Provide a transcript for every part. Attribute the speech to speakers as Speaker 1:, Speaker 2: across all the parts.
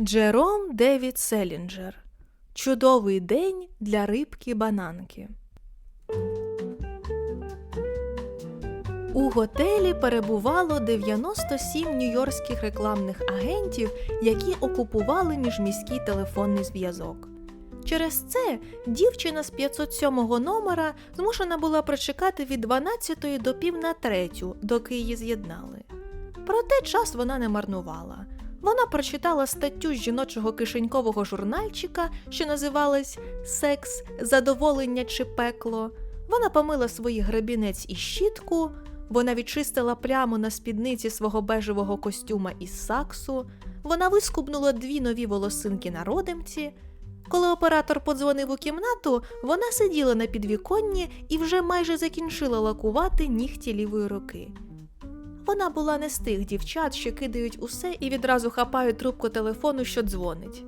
Speaker 1: Джером Девід Селінджер. Чудовий день для рибки бананки. У готелі перебувало 97 нью-йоркських рекламних агентів, які окупували міжміський телефонний зв'язок. Через це дівчина з 507 номера змушена була прочекати від 12 до пів на третю, доки її з'єднали. Проте час вона не марнувала. Вона прочитала статтю з жіночого кишенькового журнальчика, що називалась Секс, задоволення чи пекло. Вона помила свої гребінець і щітку, вона відчистила пляму на спідниці свого бежевого костюма із саксу, вона вискубнула дві нові волосинки на родимці. Коли оператор подзвонив у кімнату, вона сиділа на підвіконні і вже майже закінчила лакувати нігті лівої руки. Вона була не з тих дівчат, що кидають усе і відразу хапають трубку телефону, що дзвонить.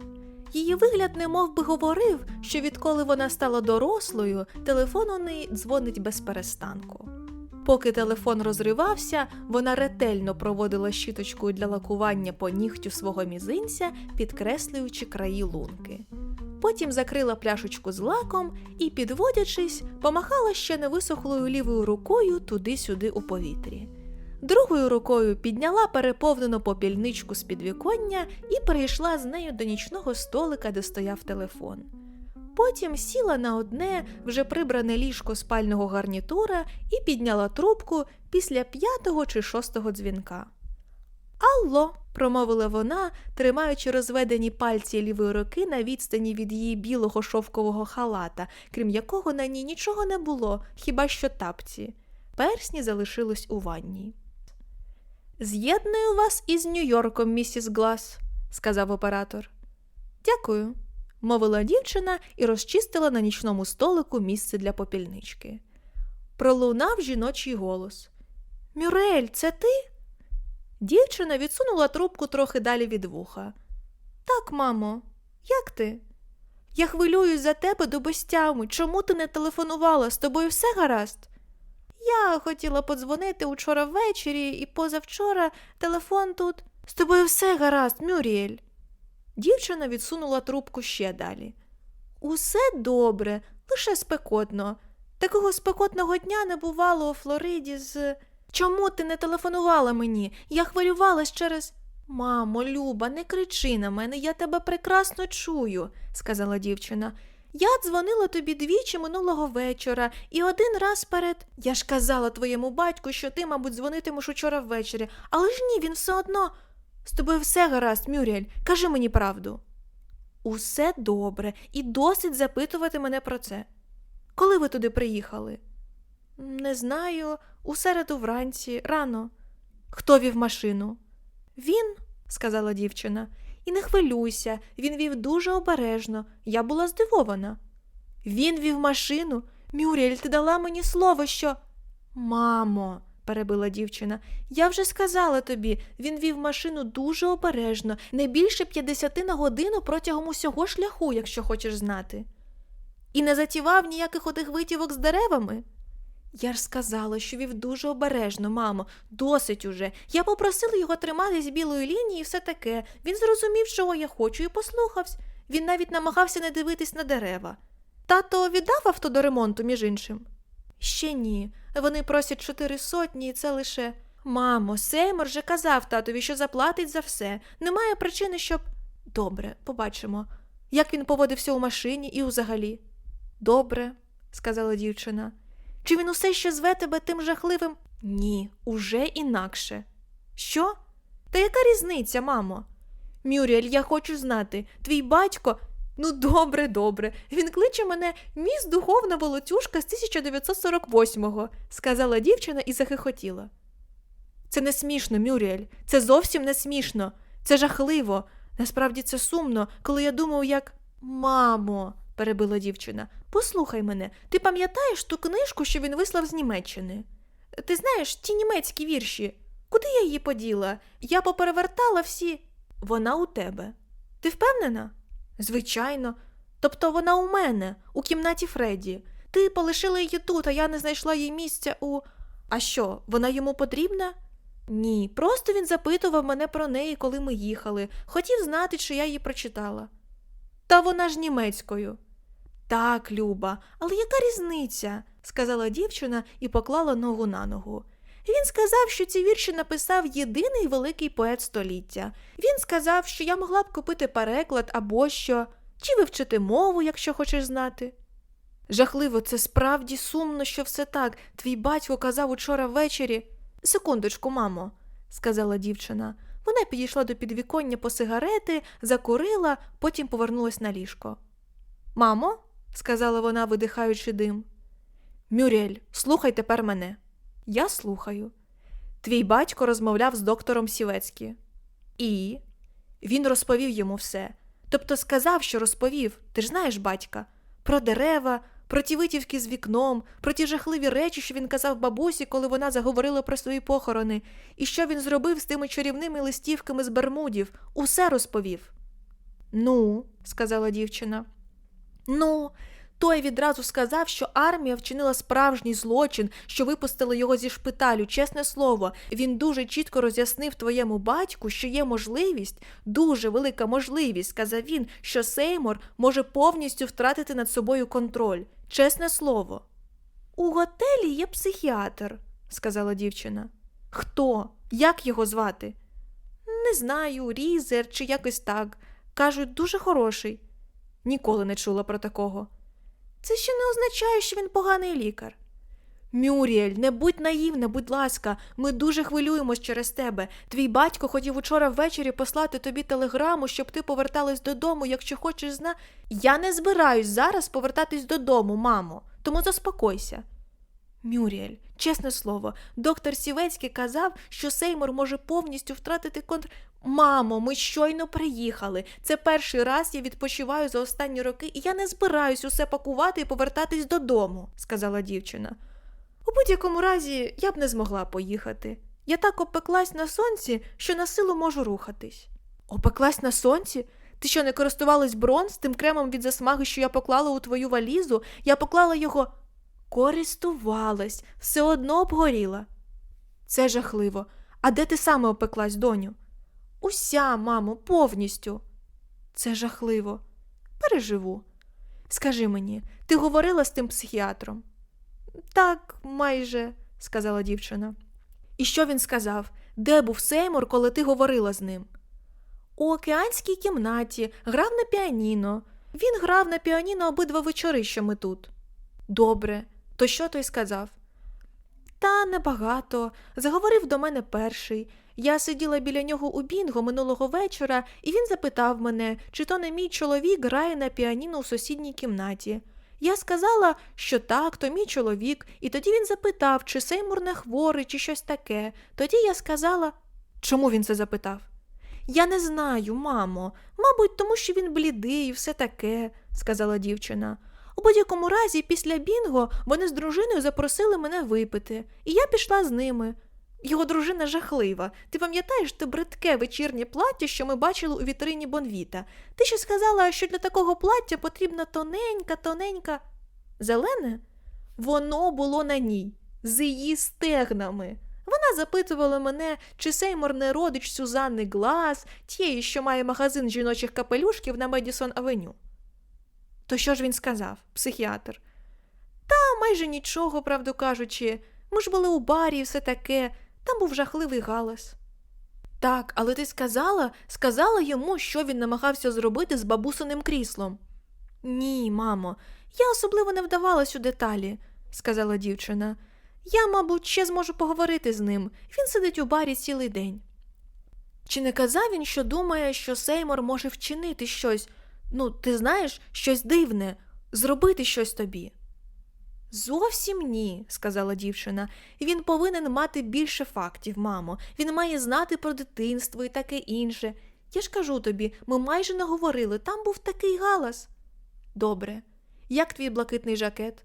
Speaker 1: Її вигляд немов би говорив, що відколи вона стала дорослою, телефон у неї дзвонить без перестанку. Поки телефон розривався, вона ретельно проводила щіточкою для лакування по нігтю свого мізинця, підкреслюючи краї лунки. Потім закрила пляшечку з лаком і, підводячись, помахала ще невисохлою лівою рукою туди-сюди у повітрі. Другою рукою підняла переповнену попільничку з підвіконня і перейшла з нею до нічного столика, де стояв телефон. Потім сіла на одне вже прибране ліжко спального гарнітура і підняла трубку після п'ятого чи шостого дзвінка. Алло, промовила вона, тримаючи розведені пальці лівої руки на відстані від її білого шовкового халата, крім якого на ній нічого не було, хіба що тапці. Персні залишилось у ванні. З'єдную вас із Нью-Йорком, місіс Глас, сказав оператор. Дякую, мовила дівчина і розчистила на нічному столику місце для попільнички. Пролунав жіночий голос. Мюрель, це ти? Дівчина відсунула трубку трохи далі від вуха. Так, мамо, як ти? Я хвилююсь за тебе до безтями. Чому ти не телефонувала? З тобою все гаразд? Я хотіла подзвонити учора ввечері і позавчора телефон тут. З тобою все гаразд, Мюріель. Дівчина відсунула трубку ще далі. Усе добре, лише спекотно. Такого спекотного дня не бувало у Флориді з. Чому ти не телефонувала мені? Я хвилювалась через. Мамо, Люба, не кричи на мене, я тебе прекрасно чую, сказала дівчина. Я дзвонила тобі двічі минулого вечора і один раз перед. Я ж казала твоєму батьку, що ти, мабуть, дзвонитимеш учора ввечері, але ж ні, він все одно. З тобою все гаразд, Мюріель, кажи мені правду. Усе добре, і досить запитувати мене про це. Коли ви туди приїхали? Не знаю, у середу вранці, рано. Хто вів машину? Він, сказала дівчина, і не хвилюйся, він вів дуже обережно. Я була здивована. Він вів машину. Мюріель, ти дала мені слово, що. Мамо, перебила дівчина, я вже сказала тобі, він вів машину дуже обережно, не більше 50 на годину протягом усього шляху, якщо хочеш знати. І не затівав ніяких отих витівок з деревами. Я ж сказала, що вів дуже обережно, мамо, досить уже. Я попросила його триматись білої лінії і все таке. Він зрозумів, чого я хочу, і послухався. Він навіть намагався не дивитись на дерева. Тато віддав авто до ремонту, між іншим? Ще ні. Вони просять чотири сотні, і це лише. Мамо, Сеймор же казав татові, що заплатить за все. Немає причини, щоб. Добре, побачимо. Як він поводився у машині і взагалі? Добре, сказала дівчина. Чи він усе ще зве тебе тим жахливим? Ні, уже інакше. Що? Та яка різниця, мамо? Мюріель, я хочу знати, твій батько. Ну, добре, добре. Він кличе мене міс духовна волотюшка з 1948-го, сказала дівчина і захихотіла. Це не смішно, Мюріель, це зовсім не смішно. Це жахливо. Насправді це сумно, коли я думаю, як. Мамо, перебила дівчина, послухай мене, ти пам'ятаєш ту книжку, що він вислав з Німеччини? Ти знаєш ті німецькі вірші? Куди я її поділа? Я поперевертала всі. Вона у тебе. Ти впевнена? Звичайно. Тобто вона у мене, у кімнаті Фредді. Ти полишила її тут, а я не знайшла їй місця у. А що, вона йому потрібна? Ні, просто він запитував мене про неї, коли ми їхали. Хотів знати, чи я її прочитала. Та вона ж німецькою. Так, Люба, але яка різниця? сказала дівчина і поклала ногу на ногу. Він сказав, що ці вірші написав єдиний великий поет століття. Він сказав, що я могла б купити переклад або що, чи вивчити мову, якщо хочеш знати. Жахливо, це справді сумно, що все так. Твій батько казав учора ввечері. Секундочку, мамо, сказала дівчина. Вона підійшла до підвіконня по сигарети, закурила, потім повернулась на ліжко. Мамо, сказала вона, видихаючи дим. Мюрель, слухай тепер мене. Я слухаю. Твій батько розмовляв з доктором Сівецькі. І він розповів йому все. Тобто сказав, що розповів, ти ж знаєш батька, про дерева, про ті витівки з вікном, про ті жахливі речі, що він казав бабусі, коли вона заговорила про свої похорони, і що він зробив з тими чарівними листівками з Бермудів, усе розповів. Ну, сказала дівчина. Ну, той відразу сказав, що армія вчинила справжній злочин, що випустили його зі шпиталю, чесне слово. Він дуже чітко роз'яснив твоєму батьку, що є можливість, дуже велика можливість, сказав він, що Сеймор може повністю втратити над собою контроль. Чесне слово. У готелі є психіатр, сказала дівчина. Хто? Як його звати? Не знаю, різер чи якось так. Кажуть, дуже хороший. Ніколи не чула про такого. Це ще не означає, що він поганий лікар. Мюріель, не будь наївна, будь ласка, ми дуже хвилюємось через тебе. Твій батько хотів учора ввечері послати тобі телеграму, щоб ти поверталась додому, якщо хочеш зна. Я не збираюсь зараз повертатись додому, мамо, тому заспокойся. Мюріель, чесне слово, доктор Сівецький казав, що Сеймур може повністю втратити контр. Мамо, ми щойно приїхали. Це перший раз я відпочиваю за останні роки, і я не збираюсь усе пакувати і повертатись додому, сказала дівчина. У будь-якому разі я б не змогла поїхати. Я так опеклась на сонці, що на силу можу рухатись. Опеклась на сонці? Ти що не користувалась бронз тим кремом від засмаги, що я поклала у твою валізу? Я поклала його. Користувалась, все одно обгоріла. Це жахливо. А де ти саме опеклась, доню? Уся, мамо, повністю. Це жахливо. Переживу. Скажи мені, ти говорила з тим психіатром? Так, майже, сказала дівчина. І що він сказав? Де був Сеймур, коли ти говорила з ним? У океанській кімнаті грав на піаніно. Він грав на піаніно обидва вечори, що ми тут. Добре, то що той сказав? Та небагато. Заговорив до мене перший. Я сиділа біля нього у Бінго минулого вечора, і він запитав мене, чи то не мій чоловік грає на піаніно у сусідній кімнаті. Я сказала, що так, то мій чоловік, і тоді він запитав, чи Сеймур не хворий, чи щось таке. Тоді я сказала. Чому він це запитав? Я не знаю, мамо. Мабуть, тому що він блідий і все таке, сказала дівчина. У будь-якому разі, після Бінго вони з дружиною запросили мене випити, і я пішла з ними. Його дружина жахлива. Ти пам'ятаєш те бридке вечірнє плаття, що ми бачили у вітрині Бонвіта? Ти ще сказала, що для такого плаття потрібна тоненька, тоненька. Зелене? Воно було на ній, з її стегнами. Вона запитувала мене, чи Сеймор не родич Сюзанни Глас, тієї, що має магазин жіночих капелюшків на Медісон Авеню. То що ж він сказав, психіатр? Та майже нічого, правду кажучи. Ми ж були у барі і все таке, там був жахливий галас. Так, але ти сказала, сказала йому, що він намагався зробити з бабусиним кріслом. Ні, мамо, я особливо не вдавалась у деталі, сказала дівчина. Я, мабуть, ще зможу поговорити з ним. Він сидить у барі цілий день. Чи не казав він, що думає, що Сеймор може вчинити щось, ну, ти знаєш, щось дивне, зробити щось тобі? Зовсім ні, сказала дівчина. Він повинен мати більше фактів, мамо. Він має знати про дитинство і таке інше. Я ж кажу тобі, ми майже не говорили, там був такий галас. Добре. Як твій блакитний жакет?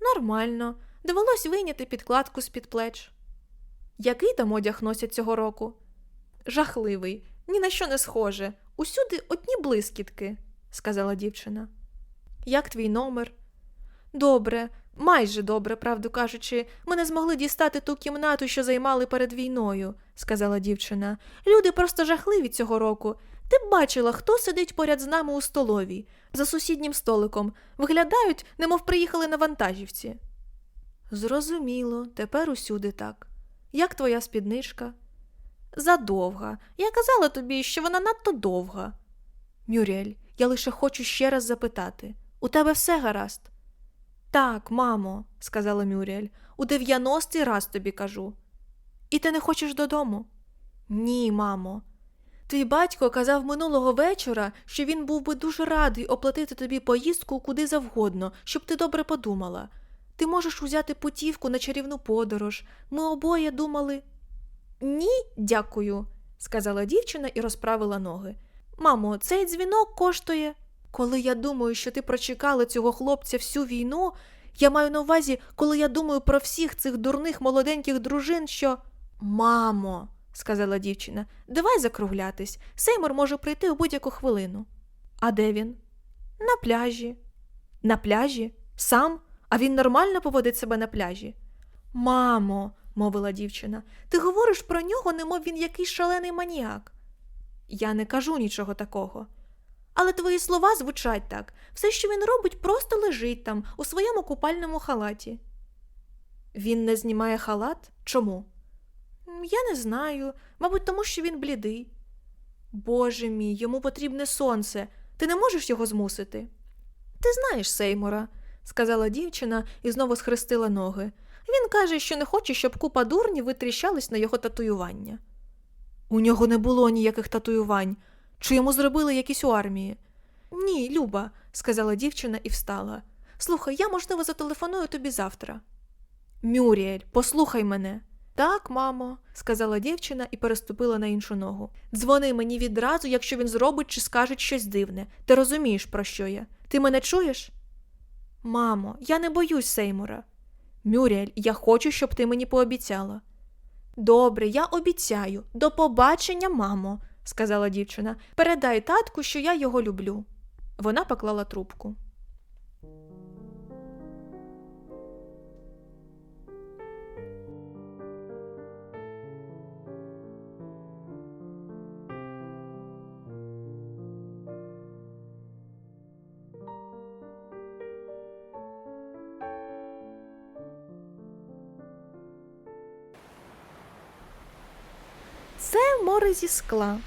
Speaker 1: Нормально. Довелось вийняти підкладку з під плеч. Який там одяг носять цього року? Жахливий, ні на що не схоже. Усюди одні блискітки, сказала дівчина. Як твій номер? Добре, Майже добре, правду кажучи, ми не змогли дістати ту кімнату, що займали перед війною, сказала дівчина. Люди просто жахливі цього року. Ти б бачила, хто сидить поряд з нами у столовій, за сусіднім столиком. Виглядають, немов приїхали на вантажівці. Зрозуміло, тепер усюди так. Як твоя спідничка? Задовга. Я казала тобі, що вона надто довга. Мюрель, я лише хочу ще раз запитати у тебе все гаразд? Так, мамо, сказала Мюрель, у дев'яностий раз тобі кажу. І ти не хочеш додому? Ні, мамо. Твій батько казав минулого вечора, що він був би дуже радий оплатити тобі поїздку куди завгодно, щоб ти добре подумала. Ти можеш узяти путівку на чарівну подорож. Ми обоє думали. Ні, дякую, сказала дівчина і розправила ноги. Мамо, цей дзвінок коштує. Коли я думаю, що ти прочекала цього хлопця всю війну, я маю на увазі, коли я думаю про всіх цих дурних молоденьких дружин, що. Мамо, сказала дівчина, давай закруглятись. Сеймур може прийти у будь-яку хвилину. А де він? На пляжі. На пляжі? Сам? А він нормально поводить себе на пляжі? Мамо, мовила дівчина, ти говориш про нього, немов він якийсь шалений маніяк. Я не кажу нічого такого. Але твої слова звучать так. Все, що він робить, просто лежить там, у своєму купальному халаті. Він не знімає халат? Чому? Я не знаю. Мабуть, тому що він блідий. Боже мій, йому потрібне сонце. Ти не можеш його змусити? Ти знаєш Сеймура, сказала дівчина і знову схрестила ноги. Він каже, що не хоче, щоб купа дурнів витріщались на його татуювання. У нього не було ніяких татуювань. Чи йому зробили якісь у армії? Ні, Люба, сказала дівчина і встала. Слухай, я, можливо, зателефоную тобі завтра. Мюріель, послухай мене. Так, мамо, сказала дівчина і переступила на іншу ногу. Дзвони мені відразу, якщо він зробить чи скаже щось дивне. Ти розумієш, про що я? Ти мене чуєш? Мамо, я не боюсь Сеймура. Мюріель, я хочу, щоб ти мені пообіцяла. Добре, я обіцяю. До побачення, мамо, сказала дівчина. Передай татку, що я його люблю. Вона поклала трубку. Зі скла.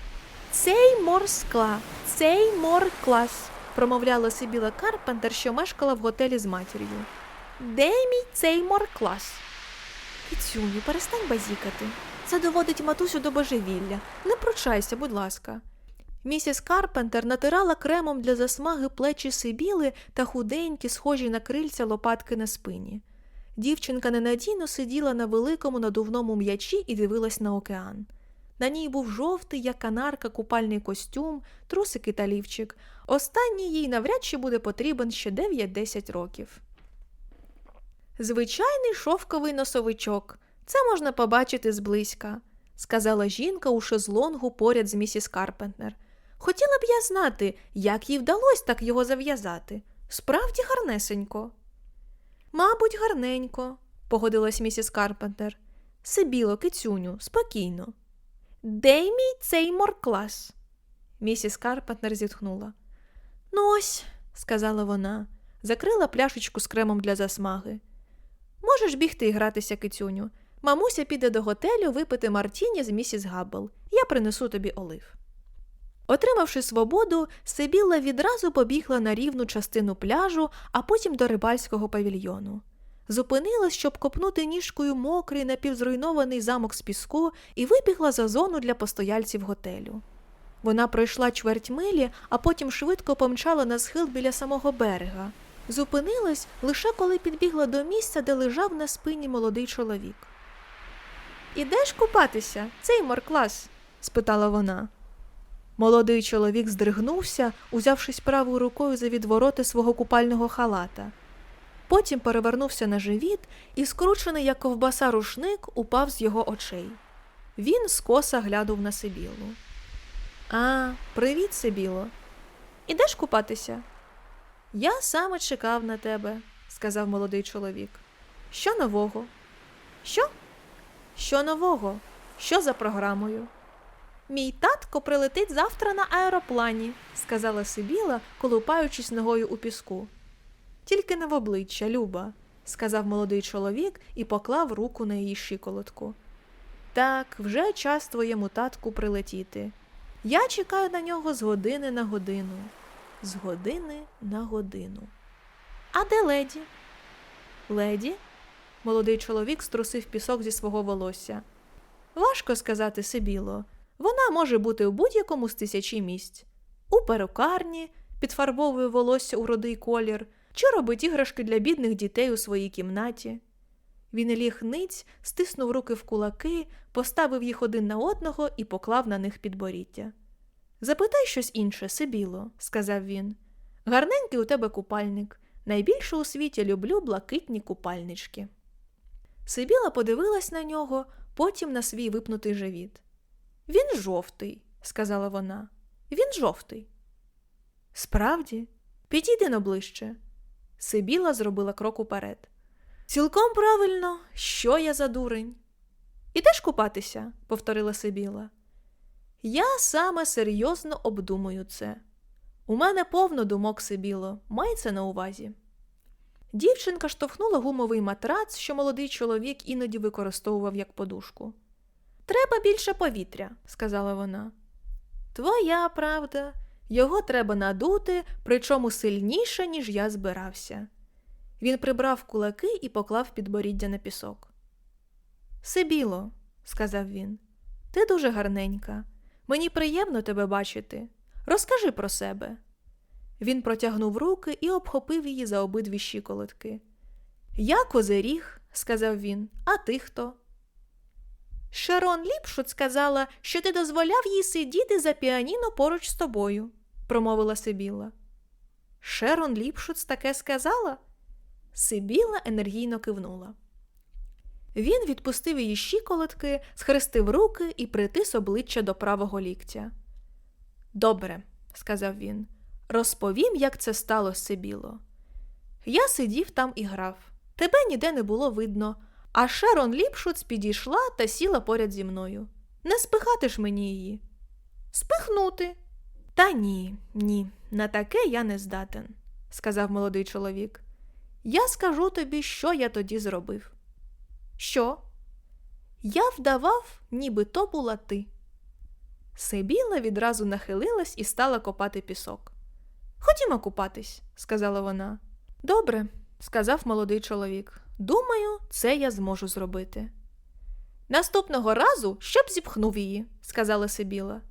Speaker 1: Цей мор скла, цей мор клас, промовляла Сибіла Карпентер, що мешкала в готелі з матір'ю. Де мій цей мор клас? Кицюню, перестань базікати. Це доводить матусю до божевілля. Не пручайся, будь ласка. Місіс Карпентер натирала кремом для засмаги плечі Сибіли та худенькі, схожі на крильця лопатки на спині. Дівчинка ненадійно сиділа на великому надувному м'ячі і дивилась на океан. На ній був жовтий, як канарка, купальний костюм, трусики та лівчик. Останній їй навряд чи буде потрібен ще 9-10 років. Звичайний шовковий носовичок. Це можна побачити зблизька, сказала жінка у шезлонгу поряд з місіс Карпентнер. Хотіла б я знати, як їй вдалося так його зав'язати. Справді гарнесенько. Мабуть, гарненько, погодилась місіс Карпентер. Сибіло, кицюню, спокійно. Де мій цей морклас? Місіс Карпентнер зітхнула. Ну ось, сказала вона, закрила пляшечку з кремом для засмаги. Можеш бігти і гратися, кицюню. Мамуся піде до готелю випити Мартіні з місіс Габбл. Я принесу тобі олив. Отримавши свободу, Сибілла відразу побігла на рівну частину пляжу, а потім до рибальського павільйону. Зупинилась, щоб копнути ніжкою мокрий напівзруйнований замок з піску і вибігла за зону для постояльців готелю. Вона пройшла чверть милі, а потім швидко помчала на схил біля самого берега. Зупинилась лише коли підбігла до місця, де лежав на спині молодий чоловік. Ідеш купатися, цей морклас? спитала вона. Молодий чоловік здригнувся, узявшись правою рукою за відвороти свого купального халата. Потім перевернувся на живіт і, скручений, як ковбаса рушник, упав з його очей. Він скоса глянув на Сибілу. А, привіт, Сибіло. Ідеш купатися? Я саме чекав на тебе, сказав молодий чоловік. Що нового? Що? Що нового? Що за програмою? Мій татко прилетить завтра на аероплані, сказала Сибіла, колупаючись ногою у піску. Тільки не в обличчя, Люба, сказав молодий чоловік і поклав руку на її щиколотку. Так, вже час твоєму татку прилетіти. Я чекаю на нього з години на годину. З години на годину. А де леді? Леді? Молодий чоловік струсив пісок зі свого волосся. Важко сказати Сибіло. Вона може бути у будь-якому з тисячі місць. У перукарні, підфарбовує волосся у рудий колір, чи робить іграшки для бідних дітей у своїй кімнаті. Він ліг ниць, стиснув руки в кулаки, поставив їх один на одного і поклав на них підборіддя. Запитай щось інше, Сибіло, сказав він. Гарненький у тебе купальник. Найбільше у світі люблю блакитні купальнички. Сибіла подивилась на нього, потім на свій випнутий живіт. Він жовтий, сказала вона. Він жовтий. Справді, підійди но ближче. Сибіла зробила крок уперед. Цілком правильно, що я за дурень? Ідеш купатися, повторила Сибіла. Я саме серйозно обдумую це. У мене повно думок Сибіло, май це на увазі. Дівчинка штовхнула гумовий матрац, що молодий чоловік іноді використовував як подушку. Треба більше повітря, сказала вона. Твоя правда, його треба надути, причому сильніше, ніж я збирався. Він прибрав кулаки і поклав підборіддя на пісок. Сибіло, сказав він, ти дуже гарненька. Мені приємно тебе бачити. Розкажи про себе. Він протягнув руки і обхопив її за обидві щиколотки. Я козиріг, сказав він, а ти хто? Шерон Ліпшут сказала, що ти дозволяв їй сидіти за піаніно поруч з тобою, промовила Сибіла. Шерон Ліпшуц таке сказала? Сибіла енергійно кивнула. Він відпустив її щиколотки, схрестив руки і притис обличчя до правого ліктя. Добре, сказав він, розповім, як це сталося, Сибіло. Я сидів там і грав. Тебе ніде не було видно, а Шерон Ліпшуц підійшла та сіла поряд зі мною. Не спихати ж мені її. Спихнути. Та ні, ні, на таке я не здатен, сказав молодий чоловік. Я скажу тобі, що я тоді зробив. Що? Я вдавав, ніби то була ти. Сибіла відразу нахилилась і стала копати пісок. Ходімо купатись, сказала вона. Добре, сказав молодий чоловік. Думаю, це я зможу зробити. Наступного разу щоб зіпхнув її, сказала Сибіла.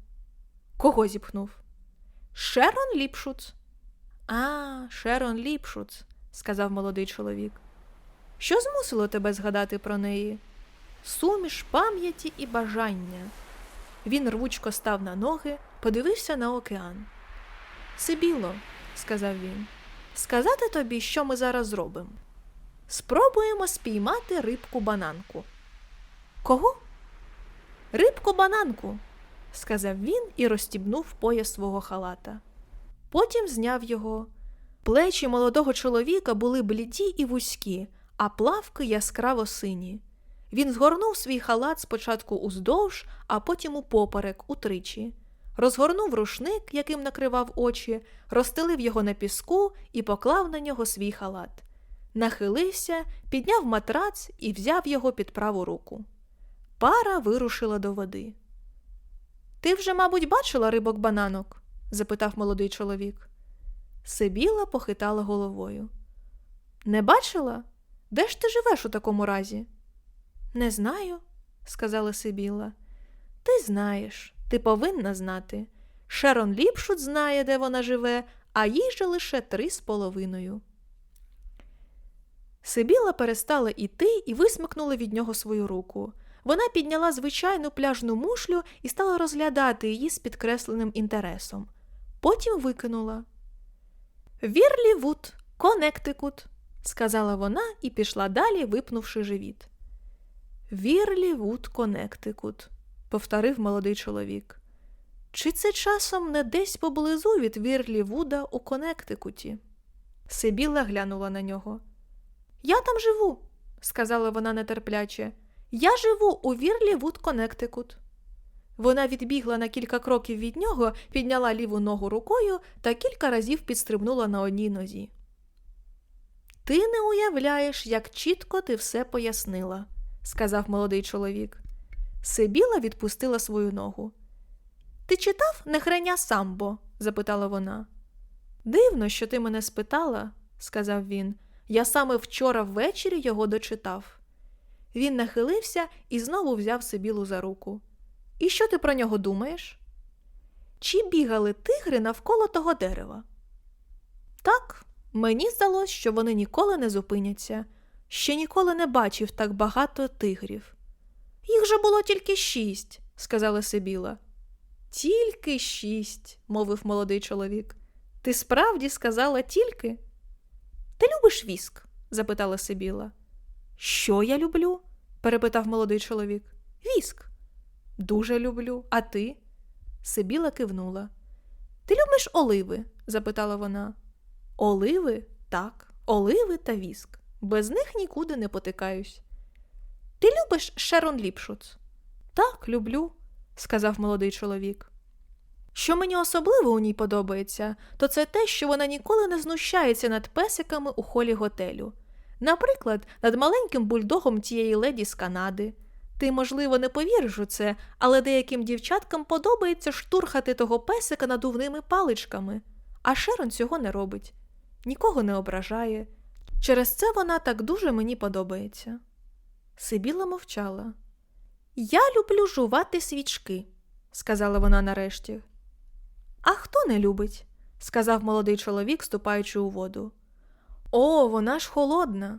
Speaker 1: Кого зіпхнув? Шерон Ліпшуц. А, Шерон Ліпшуц, сказав молодий чоловік. Що змусило тебе згадати про неї? Суміш пам'яті і бажання. Він рвучко став на ноги, подивився на океан. Сибіло, сказав він, сказати тобі, що ми зараз зробимо. Спробуємо спіймати рибку бананку. Кого? Рибку бананку, сказав він і розстібнув пояс свого халата. Потім зняв його. Плечі молодого чоловіка були бліді і вузькі, а плавки яскраво сині. Він згорнув свій халат спочатку уздовж, а потім упоперек утричі. Розгорнув рушник, яким накривав очі, розстелив його на піску і поклав на нього свій халат. Нахилився, підняв матрац і взяв його під праву руку. Пара вирушила до води. Ти вже, мабуть, бачила рибок бананок? запитав молодий чоловік. Сибіла похитала головою. Не бачила? Де ж ти живеш у такому разі? Не знаю, сказала Сибіла. Ти знаєш, ти повинна знати. Шерон Ліпшут знає, де вона живе, а їй же лише три з половиною. Сибіла перестала іти і висмикнула від нього свою руку. Вона підняла звичайну пляжну мушлю і стала розглядати її з підкресленим інтересом. Потім викинула. Вірлі Вуд, Коннектикут, сказала вона і пішла далі, випнувши живіт. Вірлі Вуд, Коннектикут, повторив молодий чоловік. Чи це часом не десь поблизу від Вірлі Вуда у Коннектикуті? Сибіла глянула на нього. Я там живу, сказала вона нетерпляче. Я живу у Вірлівуд, Коннектикут. Вона відбігла на кілька кроків від нього, підняла ліву ногу рукою та кілька разів підстрибнула на одній нозі. Ти не уявляєш, як чітко ти все пояснила, сказав молодий чоловік. Сибіла відпустила свою ногу. Ти читав нехреня самбо? запитала вона. Дивно, що ти мене спитала, сказав він. Я саме вчора ввечері його дочитав. Він нахилився і знову взяв Сибілу за руку. І що ти про нього думаєш? Чи бігали тигри навколо того дерева? Так, мені здалось, що вони ніколи не зупиняться. Ще ніколи не бачив так багато тигрів. Їх же було тільки шість, сказала Сибіла. Тільки шість, мовив молодий чоловік. Ти справді сказала тільки? Ти любиш віск? запитала Сибіла. Що я люблю? перепитав молодий чоловік. Віск. Дуже люблю. А ти? Сибіла кивнула. Ти любиш оливи? запитала вона. Оливи? Так, оливи та віск. Без них нікуди не потикаюсь. Ти любиш Шерон Ліпшуц? Так, люблю, сказав молодий чоловік. Що мені особливо у ній подобається, то це те, що вона ніколи не знущається над песиками у холі готелю. Наприклад, над маленьким бульдогом тієї леді з Канади. Ти, можливо, не повіриш у це, але деяким дівчаткам подобається штурхати того песика надувними паличками, а Шерон цього не робить, нікого не ображає. Через це вона так дуже мені подобається. Сибіла мовчала. Я люблю жувати свічки, сказала вона нарешті. А хто не любить? сказав молодий чоловік, ступаючи у воду. О, вона ж холодна.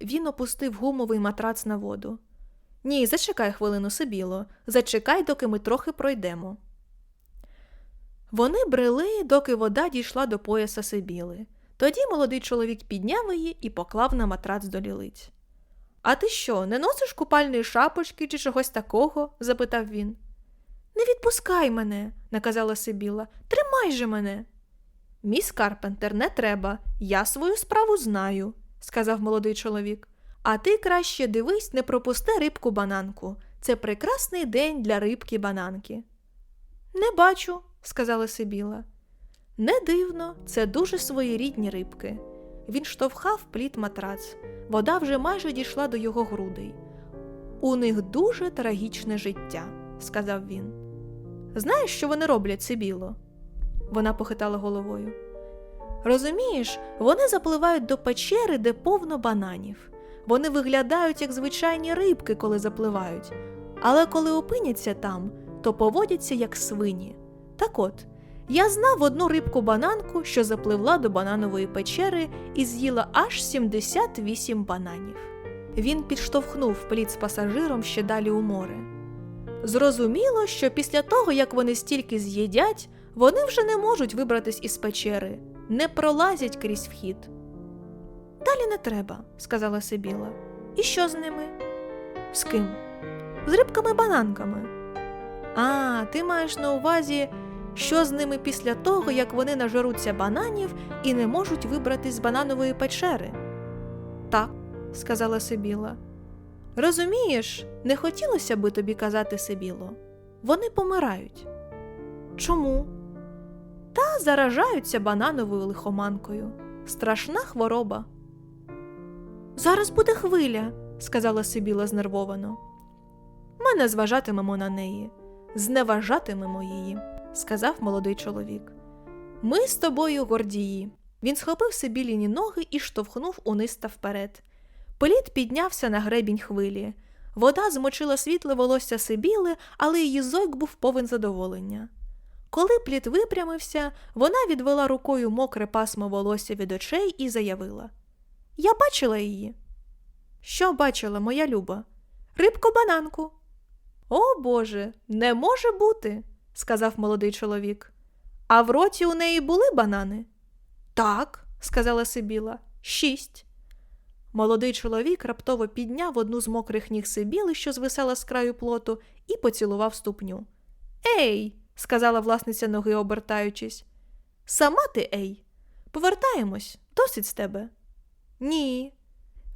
Speaker 1: Він опустив гумовий матрац на воду. Ні, зачекай хвилину, Сибіло, зачекай, доки ми трохи пройдемо. Вони брели, доки вода дійшла до пояса Сибіли. Тоді молодий чоловік підняв її і поклав на матрац до лілиць. А ти що, не носиш купальної шапочки чи чогось такого? запитав він. Не відпускай мене, наказала Сибіла. Тримай же мене. Міс Карпентер, не треба. Я свою справу знаю, сказав молодий чоловік. А ти краще дивись, не пропусти рибку бананку. Це прекрасний день для рибки бананки. Не бачу, сказала Сибіла. Не дивно, це дуже своєрідні рибки. Він штовхав плід матрац. Вода вже майже дійшла до його грудей. У них дуже трагічне життя, сказав він. Знаєш, що вони роблять, Сибіло? Вона похитала головою. Розумієш, вони запливають до печери, де повно бананів. Вони виглядають як звичайні рибки, коли запливають, але коли опиняться там, то поводяться як свині. Так от, я знав одну рибку бананку, що запливла до бананової печери і з'їла аж 78 бананів. Він підштовхнув плід з пасажиром ще далі у море. Зрозуміло, що після того, як вони стільки з'їдять, вони вже не можуть вибратись із печери, не пролазять крізь вхід. Далі не треба, сказала Сибіла. І що з ними? З ким? З рибками-бананками. А, ти маєш на увазі, що з ними після того, як вони нажеруться бананів і не можуть вибратись з бананової печери? Так, сказала Сибіла. Розумієш, не хотілося би тобі казати Сибіло. Вони помирають. Чому? Та заражаються банановою лихоманкою. Страшна хвороба. Зараз буде хвиля, сказала Сибіла знервовано. Ми не зважатимемо на неї, зневажатимемо її, сказав молодий чоловік. Ми з тобою гордії. Він схопив Сибіліні ноги і штовхнув униз та вперед. Політ піднявся на гребінь хвилі. Вода змочила світле волосся Сибіли, але її зойк був повен задоволення. Коли плід випрямився, вона відвела рукою мокре пасмо волосся від очей і заявила Я бачила її. Що бачила, моя люба? Рибку бананку. О Боже, не може бути, сказав молодий чоловік. А в роті у неї були банани? Так, сказала Сибіла, шість. Молодий чоловік раптово підняв одну з мокрих ніг Сибіли, що звисала з краю плоту, і поцілував ступню. Ей, сказала власниця ноги, обертаючись. Сама ти, ей, повертаємось, досить з тебе. Ні.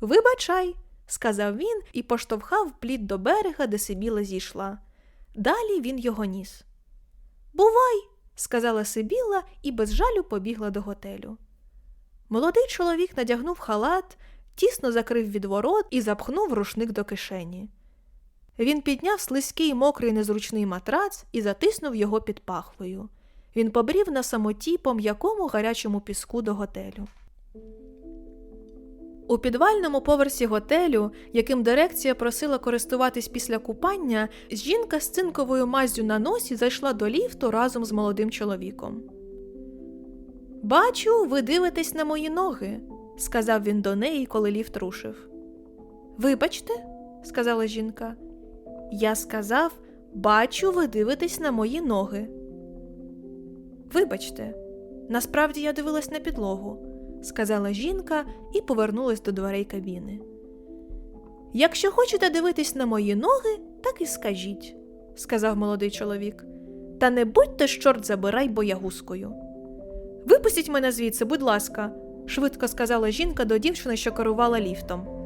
Speaker 1: Вибачай, сказав він і поштовхав плід до берега, де Сибіла зійшла. Далі він його ніс. Бувай, сказала Сибіла і без жалю побігла до готелю. Молодий чоловік надягнув халат, тісно закрив відворот і запхнув рушник до кишені. Він підняв слизький мокрий незручний матрац і затиснув його під пахвою. Він побрів на самоті по м'якому гарячому піску до готелю. У підвальному поверсі готелю, яким дирекція просила користуватись після купання, жінка з цинковою маззю на носі зайшла до ліфту разом з молодим чоловіком. Бачу, ви дивитесь на мої ноги, сказав він до неї, коли ліфт рушив. Вибачте, сказала жінка. Я сказав, бачу, ви дивитесь на мої ноги. Вибачте, насправді я дивилась на підлогу, сказала жінка і повернулась до дверей кабіни. Якщо хочете дивитись на мої ноги, так і скажіть, сказав молодий чоловік. Та не будьте ж, чорт забирай боягузкою. Випустіть мене звідси, будь ласка, швидко сказала жінка до дівчини, що керувала ліфтом.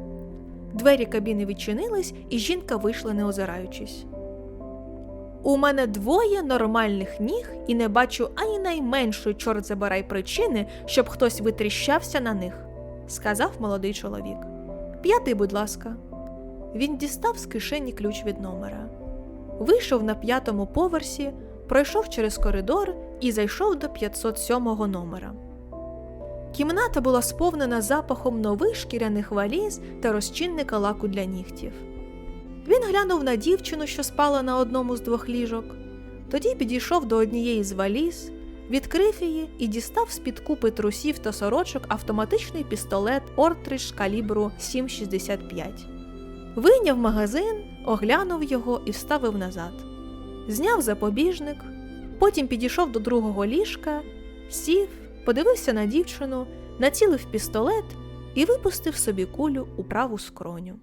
Speaker 1: Двері кабіни відчинились, і жінка вийшла, не озираючись. У мене двоє нормальних ніг і не бачу ані найменшої чорт забирай причини, щоб хтось витріщався на них, сказав молодий чоловік. П'ятий, будь ласка. Він дістав з кишені ключ від номера. Вийшов на п'ятому поверсі, пройшов через коридор і зайшов до 507 номера. Кімната була сповнена запахом нових шкіряних валіз та розчинника лаку для нігтів. Він глянув на дівчину, що спала на одному з двох ліжок, тоді підійшов до однієї з валіз, відкрив її і дістав з-під купи трусів та сорочок автоматичний пістолет Ортридж калібру 7,65. Вийняв магазин, оглянув його і вставив назад. Зняв запобіжник, потім підійшов до другого ліжка, сів, подивився на дівчину, націлив пістолет і випустив собі кулю у праву скроню.